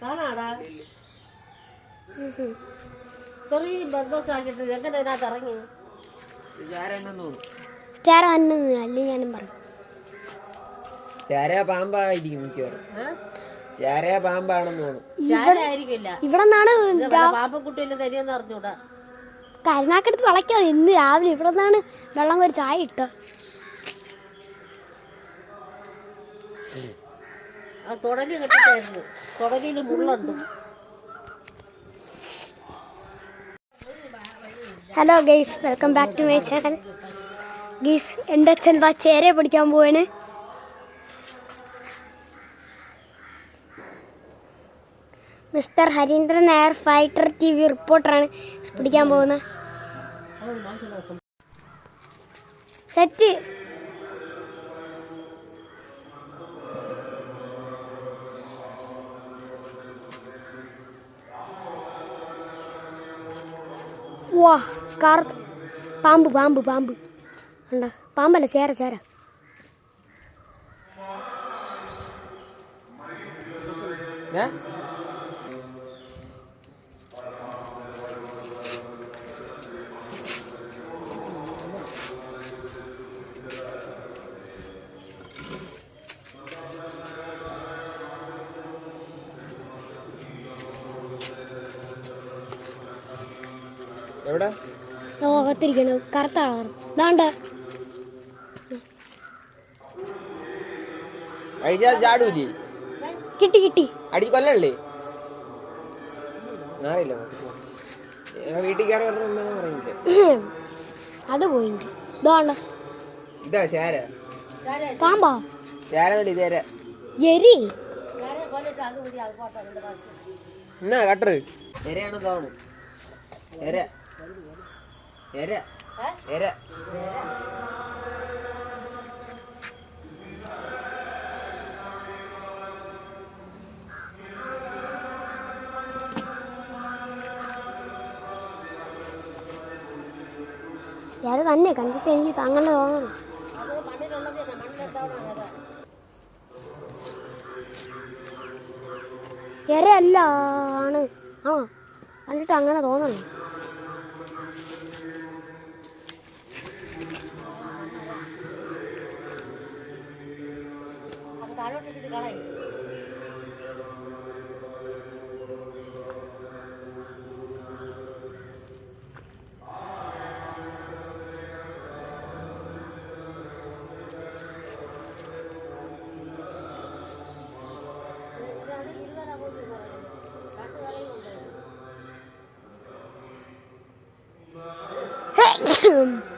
കാണാടാ ഇത്രയും ബന്ധസാക്കിട്ട് എങ്ങനെ ഇതിനകത്ത് ഇറങ്ങി? ചാരെണ്ണം തോന്നും സ്റ്റാർ അന്നത് അല്ലെങ്കിൽ ഞാനും പറഞ്ഞു ചാര പാമ്പായിരിക്കും മിക്കവാറും. ഏഹ് ചാര പാമ്പാണെന്ന് തോന്നും. ചാരായിരിക്കില്ല. ഇവിടെ നിന്നാണ് പാപ്പക്കുട്ടിയിലും തരിയെന്ന് അറിഞ്ഞൂടാ. കരുനാക്കെടുത്ത് വളയ്ക്കാതെ ഇന്ന് രാവിലെ ഇവിടെ നിന്നാണ് വെള്ളം കോരി ചായ ഇട്ടോ ആ തുടലി കെട്ടിട്ടായിരുന്നു. തുടലിയിൽ മുള്ളുണ്ട്. Hello guys welcome back to my channel guys എന്റെ അച്ഛൻ വാ ചേരെ പിടിക്കാൻ പോവാണ്. Mister Harindran air fighter T V റിപ്പോർട്ടറാണ് പിടിക്കാൻ പോകുന്നത്. സെറ്റ് വാ കാർ പാമ്പ് പാമ്പ് പാമ്പ്. ഉണ്ട പാമ്പല്ല ചേര ചേര. ഏ? എവിടെ? ലോകത്തിരിക്കണ കറുത്ത കളർ ദാണ്ട കഴിച്ചാ ചാടൂലേ? കിട്ടി കിട്ടി. അടി കൊല്ലല്ലേ? അറിയില്ല ഞാൻ വീട്ടിൽ കയറി വരണമെന്നാണ് അത് പോയിന്റ്. ഇതാ ചേര പാമ്പാ? ഇതേര. എരി. എന്നാ കട്ടറ് എരയാണ് തോന്നുന്നു എര. എര. എര. ഞാൻ തന്നെ കണ്ടിട്ട് എനിക്ക് അങ്ങനെ തോന്നുന്നു അത് മണ്ണിലുള്ളത് തന്നെ മണ്ണിലുണ്ടാവണം അതാ എര അല്ല ആണ്. ആ കണ്ടിട്ട് അങ്ങനെ തോന്നണം. അത് താഴോട്ടിട്ട് കളയും. ഇതാണ്